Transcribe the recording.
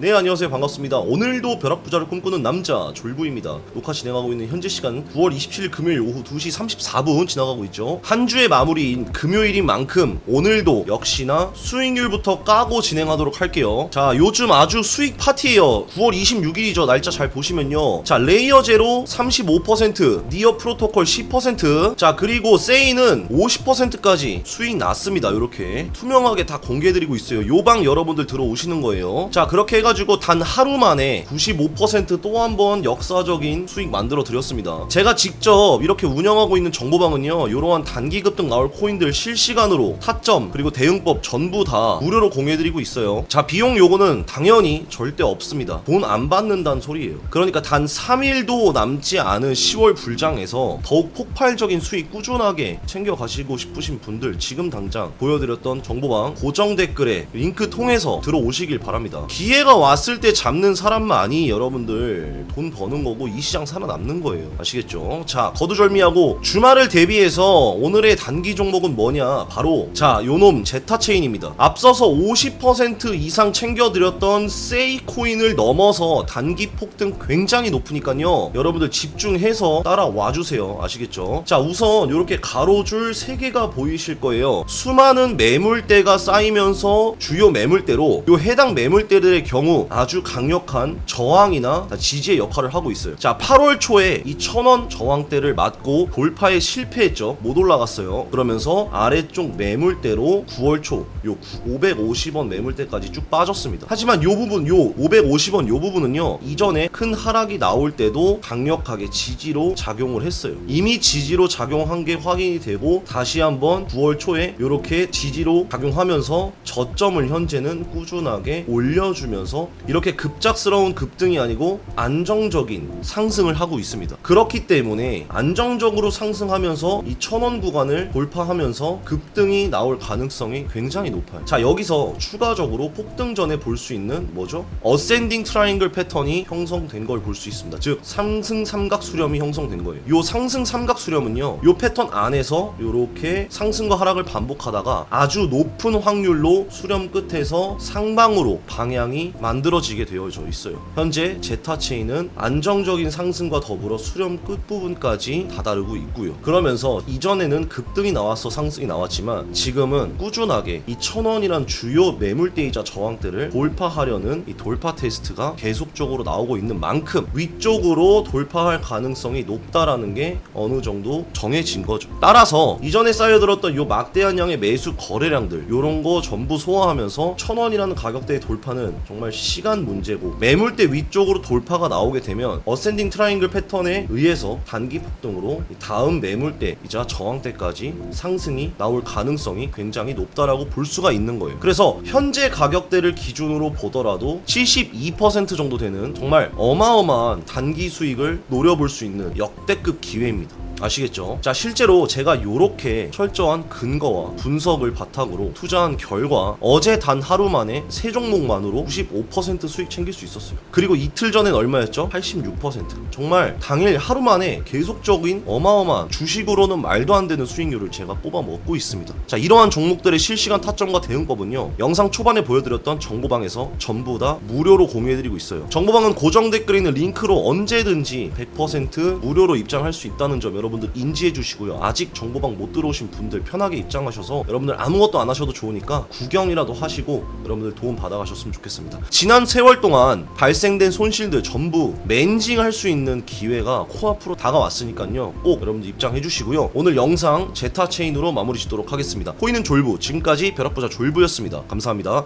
네 안녕하세요. 반갑습니다. 오늘도 벼락부자를 꿈꾸는 남자 졸부입니다. 녹화 진행하고 있는 현재 시간 9월 27일 금요일 오후 2시 34분 지나가고 있죠. 한 주의 마무리인 금요일인 만큼 오늘도 역시나 수익률부터 까고 진행하도록 할게요. 자 요즘 아주 수익 파티에요. 9월 26일이죠. 날짜 잘 보시면요. 자 레이어 제로 35% 니어 프로토콜 10%자 그리고 세이는 50%까지 수익 났습니다. 요렇게 투명하게 다 공개해드리고 있어요. 요방 여러분들 들어오시는 거예요. 자 그렇게 해가 지고 단 하루 만에 95%또 한 번 역사적인 수익 만들어 드렸습니다. 제가 직접 이렇게 운영하고 있는 정보방은요 이러한 단기 급등 나올 코인들 실시간으로 타점 그리고 대응법 전부 다 무료로 공유해드리고 있어요. 자 비용 요거는 당연히 절대 없습니다. 돈 안 받는다는 소리예요. 그러니까 단 3일도 남지 않은 10월 불장에서 더욱 폭발적인 수익 꾸준하게 챙겨 가시고 싶으신 분들 지금 당장 보여드렸던 정보방 고정 댓글에 링크 통해서 들어오시길 바랍니다. 기회가 왔을 때 잡는 사람만이 여러분들 돈 버는 거고 이 시장 살아남는 거예요. 아시겠죠? 자 거두절미하고 주말을 대비해서 오늘의 단기 종목은 뭐냐? 바로 자 요놈 제타체인입니다. 앞서서 50% 이상 챙겨드렸던 세이코인을 넘어서 단기 폭등 굉장히 높으니까요. 여러분들 집중해서 따라와 주세요. 아시겠죠? 자 우선 이렇게 가로줄 3개가 보이실 거예요. 수많은 매물대가 쌓이면서 주요 매물대로 요 해당 매물대들의 경우 아주 강력한 저항이나 지지의 역할을 하고 있어요. 자 8월 초에 이 천원 저항대를 맞고 돌파에 실패했죠. 못 올라갔어요. 그러면서 아래쪽 매물대로 9월 초 요 550원 매물대까지 쭉 빠졌습니다. 하지만 요 부분 요 550원 요 부분은요 이전에 큰 하락이 나올 때도 강력하게 지지로 작용을 했어요. 이미 지지로 작용한 게 확인이 되고 다시 한번 9월 초에 이렇게 지지로 작용하면서 저점을 현재는 꾸준하게 올려주면서 이렇게 급작스러운 급등이 아니고 안정적인 상승을 하고 있습니다. 그렇기 때문에 안정적으로 상승하면서 이 천원 구간을 돌파하면서 급등이 나올 가능성이 굉장히 높아요. 자 여기서 추가적으로 폭등 전에 볼 수 있는 뭐죠? 어센딩 트라이앵글 패턴이 형성된 걸 볼 수 있습니다. 즉 상승 삼각 수렴이 형성된 거예요. 요 상승 삼각 수렴은요 요 패턴 안에서 요렇게 상승과 하락을 반복하다가 아주 높은 확률로 수렴 끝에서 상방으로 방향이 만들어지게 되어져 있어요 현재 제타 체인은 안정적인 상승과 더불어 수렴 끝부분까지 다다르고 있고요 그러면서 이전에는 급등이 나와서 상승이 나왔지만 지금은 꾸준하게 이 천원이란 주요 매물대이자 저항대를 돌파하려는 이 돌파 테스트가 계속적으로 나오고 있는 만큼 위쪽으로 돌파할 가능성이 높다라는 게 어느 정도 정해진 거죠. 따라서 이전에 쌓여들었던 요 막대한 양의 매수 거래량들 요런 거 전부 소화하면서 천 원이라는 가격대의 돌파는 정말 시간 문제고 매물대 위쪽으로 돌파가 나오게 되면 어센딩 트라이앵글 패턴에 의해서 단기 폭등으로 이 다음 매물대이자 저항대까지 상승이 나올 가능성이 굉장히 높다라고 볼 수가 있는 거예요. 그래서 현재 가격대를 기준으로 보더라도 72% 정도 되는 정말 어마어마한 단기 수익을 노려볼 수 있는 역대급 기회입니다. 아시겠죠? 자, 실제로 제가 요렇게 철저한 근거와 분석을 바탕으로 투자한 결과 어제 단 하루 만에 세 종목만으로 95% 수익 챙길 수 있었어요. 그리고 이틀 전엔 얼마였죠? 86%. 정말 당일 하루 만에 계속적인 어마어마한 주식으로는 말도 안 되는 수익률을 제가 뽑아 먹고 있습니다. 자, 이러한 종목들의 실시간 타점과 대응법은요. 영상 초반에 보여드렸던 정보방에서 전부 다 무료로 공유해드리고 있어요. 정보방은 고정 댓글에 있는 링크로 언제든지 100% 무료로 입장할 수 있다는 점 여러분들 인지해 주시고요. 아직 정보방 못 들어오신 분들 편하게 입장하셔서 여러분들 아무것도 안 하셔도 좋으니까 구경이라도 하시고 여러분들 도움 받아가셨으면 좋겠습니다. 지난 세월 동안 발생된 손실들 전부 맨징할 수 있는 기회가 코앞으로 다가왔으니까요. 꼭 여러분들 입장해 주시고요. 오늘 영상 제타 체인으로 마무리 짓도록 하겠습니다. 코인은 졸부 지금까지 벼락부자 졸부였습니다. 감사합니다.